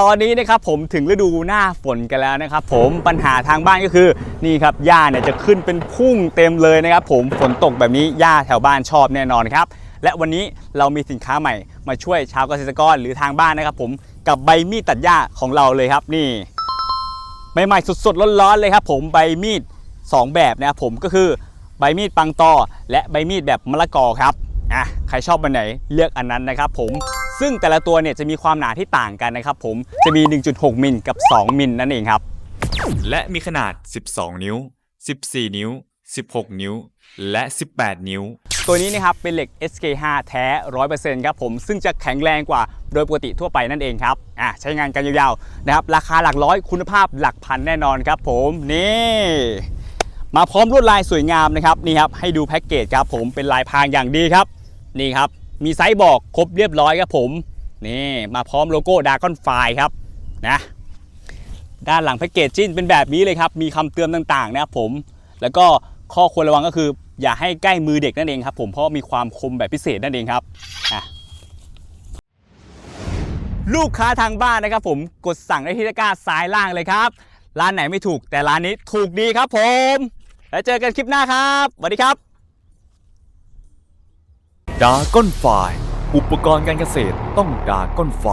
ตอนนี้นะครับผมถึงฤดูหน้าฝนกันแล้วนะครับผมปัญหาทางบ้านก็คือนี่ครับหญ้าเนี่ยจะขึ้นเป็นพุ่งเต็มเลยนะครับผมฝนตกแบบนี้หญ้าแถวบ้านชอบแน่นอนครับและวันนี้เรามีสินค้าใหม่มาช่วยชาวเกษตรกรหรือทางบ้านนะครับผมกับใบมีดตัดหญ้าของเราเลยครับนี่ใหม่ๆสดๆร้อนๆเลยครับผมใบมีด 2 แบบนะครับผมก็คือใบมีดปังตอและใบมีดแบบมะละกอครับอะใครชอบอันไหนเลือกอันนั้นนะครับผม ซึ่งแต่ละตัวเนี่ยจะมีความหนาที่ต่างกันนะครับผมจะมี 1.6 มิลกับ 2 มิลนั่นเองครับ และมีขนาด 12 นิ้ว 14 นิ้ว 16 นิ้ว และ 18 นิ้ว ตัวนี้นะครับเป็นเหล็ก SK5 แท้ 100%ครับผมซึ่งจะแข็งแรงกว่าโดยปกติทั่วไปนั่นเองครับอะใช้งานกันยาวๆนะครับราคาหลักร้อยคุณภาพหลักพันแน่นอนครับผมนี่มาพร้อมลวดลายสวยงามนะครับนี่ครับให้ดูแพ็กเกจครับผมเป็นลายพรางอย่างดีครับนี่ครับ มีไซส์บอกครบเรียบร้อยครับผมนี่มาพร้อมโลโก้ดากอนไฟครับนะด้านหลังแพ็กเกจจิ้นเป็นแบบนี้เลยครับ มีคำเตือนต่างๆนะครับผม แล้วก็ข้อควรระวังก็คือ อย่าให้ใกล้มือเด็กนั่นเองครับผมเพราะมีความคมแบบพิเศษนั่นเองครับอะลูกค้าทางบ้านนะครับผมกดสั่งได้ที่ตะกร้าซ้ายล่างเลยครับ ร้านไหนไม่ถูกแต่ร้านนี้ถูกดีครับผม แล้วเจอกันคลิปหน้าครับสวัสดีครับ ดาก้อนไฟอุปกรณ์การเกษตรต้องดาก้อนไฟ